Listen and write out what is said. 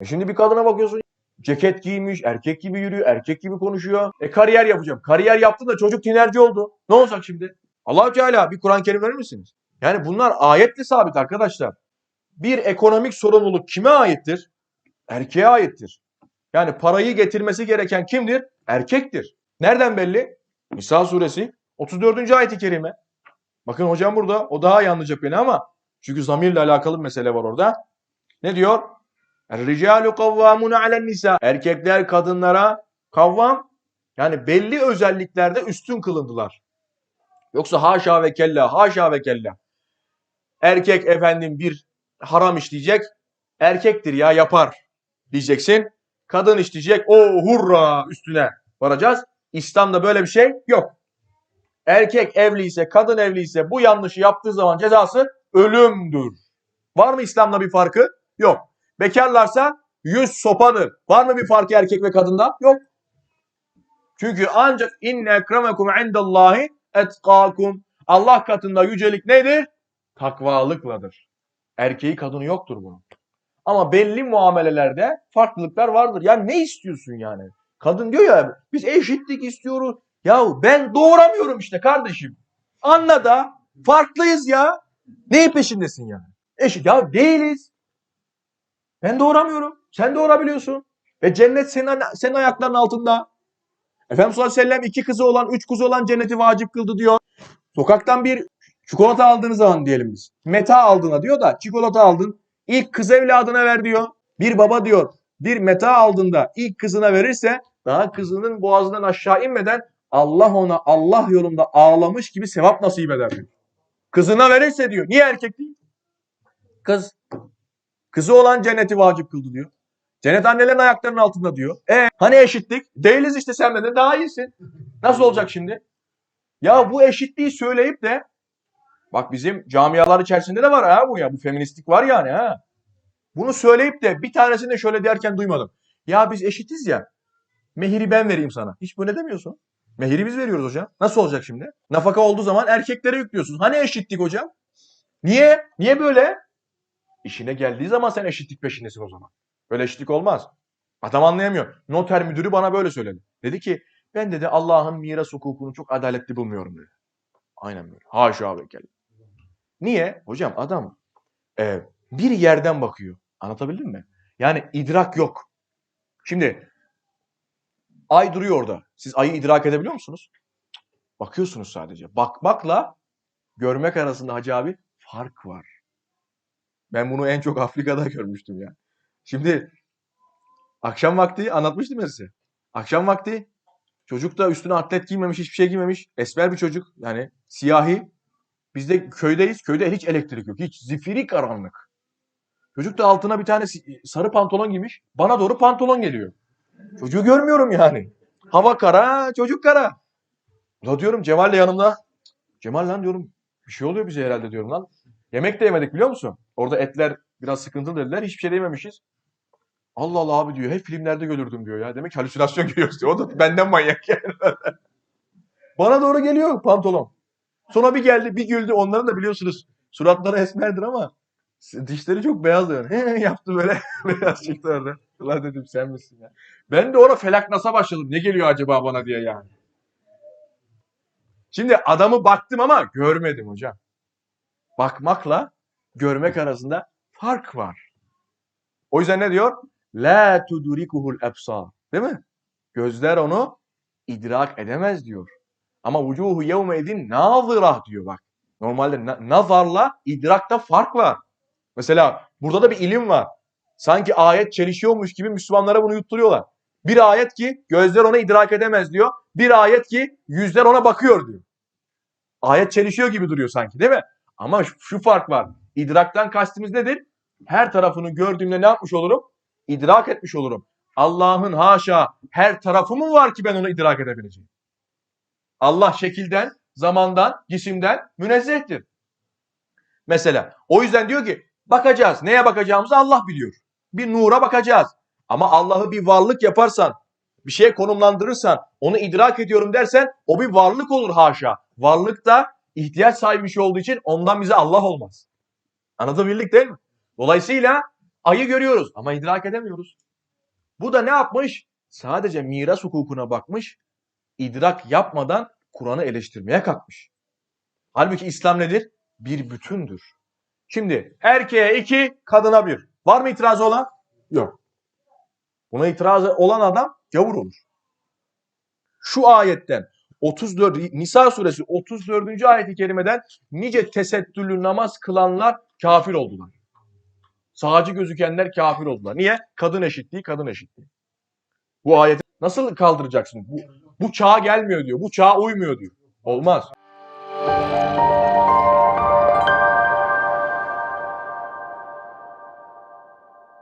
E şimdi bir kadına bakıyorsun ceket giymiş, erkek gibi yürüyor, erkek gibi konuşuyor. E kariyer yapacağım. Kariyer yaptın da çocuk tinerci oldu. Ne olacak şimdi? allah Teala bir Kur'an-ı Kerim verir misiniz? Yani bunlar ayetle sabit arkadaşlar. Bir ekonomik sorumluluk kime aittir? Erkeğe aittir. Yani parayı getirmesi gereken kimdir? Erkektir. Nereden belli? Nisa suresi 34. ayet-i kerime. Bakın hocam burada o daha anlayacak beni ama çünkü zamirle alakalı bir mesele var orada. Ne diyor? Er-ricalu kavvamun alen nisa. Erkekler kadınlara kavvam yani belli özelliklerde üstün kılındılar. Yoksa haşa ve kella, haşa ve kella. Erkek efendim bir haram işleyecek. Erkektir ya yapar diyeceksin. Kadın işleyecek. O hurra üstüne varacağız. İslam'da böyle bir şey yok. Erkek evliyse, kadın evliyse bu yanlışı yaptığı zaman cezası ölümdür. Var mı İslam'da bir farkı? Yok. Bekarlarsa yüz sopadır. Var mı bir farkı erkek ve kadında? Yok. Çünkü ancak inne ekremekum indallahi etkakum. Allah katında yücelik nedir? Takvalıkladır. Erkeği kadını yoktur bunun. Ama belli muamelelerde farklılıklar vardır. Ya ne istiyorsun yani? Kadın diyor ya biz eşitlik istiyoruz. Ya ben doğuramıyorum işte kardeşim. Anla da farklıyız ya. Neyin peşindesin yani? Eşit. Ya değiliz. Ben doğuramıyorum. Sen doğurabiliyorsun. Ve cennet senin, senin ayaklarının altında. Efendimiz sallallahu aleyhi ve sellem iki kızı olan, üç kızı olan cenneti vacip kıldı diyor. Sokaktan bir çikolata aldığınız zaman diyelim biz. Meta aldığına diyor da çikolata aldın. İlk kız evladına ver diyor. Bir baba diyor bir meta aldığında ilk kızına verirse daha kızının boğazından aşağı inmeden Allah ona Allah yolunda ağlamış gibi sevap nasip eder diyor. Kızına verirse diyor. Niye erkek değil? Kız. Kızı olan cenneti vacip kıldı diyor. Cennet annelerin ayaklarının altında diyor. E hani eşitlik? Değiliz işte sen benden daha iyisin. Nasıl olacak şimdi? Ya bu eşitliği söyleyip de bak bizim camialar içerisinde de var ha bu ya. Bu feministlik var yani ha. Bunu söyleyip de bir tanesini de şöyle derken duymadım. Ya biz eşitiz ya. Mehiri ben vereyim sana. Hiç böyle demiyorsun. Mehiri biz veriyoruz hocam. Nasıl olacak şimdi? Nafaka olduğu zaman erkeklere yüklüyorsunuz. Hani eşitlik hocam? Niye? Niye böyle? İşine geldiği zaman sen eşitlik peşindesin o zaman. Böyle eşitlik olmaz. Adam anlayamıyor. Noter müdürü bana böyle söyledi. Dedi ki ben dedi Allah'ın miras hukukunu çok adaletli bulmuyorum dedi. Aynen böyle. Haşa ve kella. Niye? Hocam adam e, bir yerden bakıyor. Anlatabildim mi? Yani idrak yok. Şimdi ay duruyor orada. Siz ayı idrak edebiliyor musunuz? Bakıyorsunuz sadece. Bakmakla görmek arasında hacı abi fark var. Ben bunu en çok Afrika'da görmüştüm ya. Şimdi akşam vakti anlatmıştım ya size. Akşam vakti çocuk da üstüne atlet giymemiş, hiçbir şey giymemiş. Esmer bir çocuk yani siyahi. Biz de köydeyiz. Köyde hiç elektrik yok. Hiç zifiri karanlık. Çocuk da altına bir tane si- sarı pantolon giymiş. Bana doğru pantolon geliyor. Çocuğu görmüyorum yani. Hava kara, çocuk kara. Ulan diyorum Cemal de yanımda. Cemal lan diyorum bir şey oluyor bize herhalde diyorum lan. Yemek de yemedik biliyor musun? Orada etler biraz sıkıntılı dediler. Hiçbir şey de yememişiz. Allah Allah abi diyor. Hep filmlerde görürdüm diyor ya. Demek ki halüsinasyon görüyoruz diyor. O da benden manyak yani. Bana doğru geliyor pantolon. Sonra bir geldi bir güldü. Onların da biliyorsunuz suratları esmerdir ama dişleri çok beyaz diyor. Yaptı böyle beyaz çıktı orada. Ulan dedim sen misin ya. Ben de orada felak nasa başladım. Ne geliyor acaba bana diye yani. Şimdi adamı baktım ama görmedim hocam. Bakmakla görmek arasında fark var. O yüzden ne diyor? La tudrikuhul ebsar. Değil mi? Gözler onu idrak edemez diyor. Ama vucuhu yevme idin nazırah diyor bak. Normalde na- nazarla idrakta fark var. Mesela burada da bir ilim var. Sanki ayet çelişiyormuş gibi Müslümanlara bunu yutturuyorlar. Bir ayet ki gözler ona idrak edemez diyor. Bir ayet ki yüzler ona bakıyor diyor. Ayet çelişiyor gibi duruyor sanki değil mi? Ama şu- fark var. İdraktan kastımız nedir? Her tarafını gördüğümde ne yapmış olurum? İdrak etmiş olurum. Allah'ın haşa her tarafı mı var ki ben onu idrak edebileceğim? Allah şekilden, zamandan, cisimden münezzehtir. Mesela o yüzden diyor ki bakacağız. Neye bakacağımızı Allah biliyor. Bir nura bakacağız. Ama Allah'ı bir varlık yaparsan, bir şeye konumlandırırsan, onu idrak ediyorum dersen o bir varlık olur haşa. Varlık da ihtiyaç sahibi bir şey olduğu için ondan bize Allah olmaz. Anlatabildik değil mi? Dolayısıyla ayı görüyoruz ama idrak edemiyoruz. Bu da ne yapmış? Sadece miras hukukuna bakmış, idrak yapmadan Kur'an'ı eleştirmeye kalkmış. Halbuki İslam nedir? Bir bütündür. Şimdi erkeğe iki, kadına bir. Var mı itirazı olan? Yok. Buna itirazı olan adam gavur olur. Şu ayetten 34 Nisa suresi 34. ayeti kerimeden nice tesettürlü namaz kılanlar kafir oldular. Sağcı gözükenler kafir oldular. Niye? Kadın eşitliği, kadın eşitliği. Bu ayeti nasıl kaldıracaksın? Bu, bu çağa gelmiyor diyor. Bu çağa uymuyor diyor. Olmaz.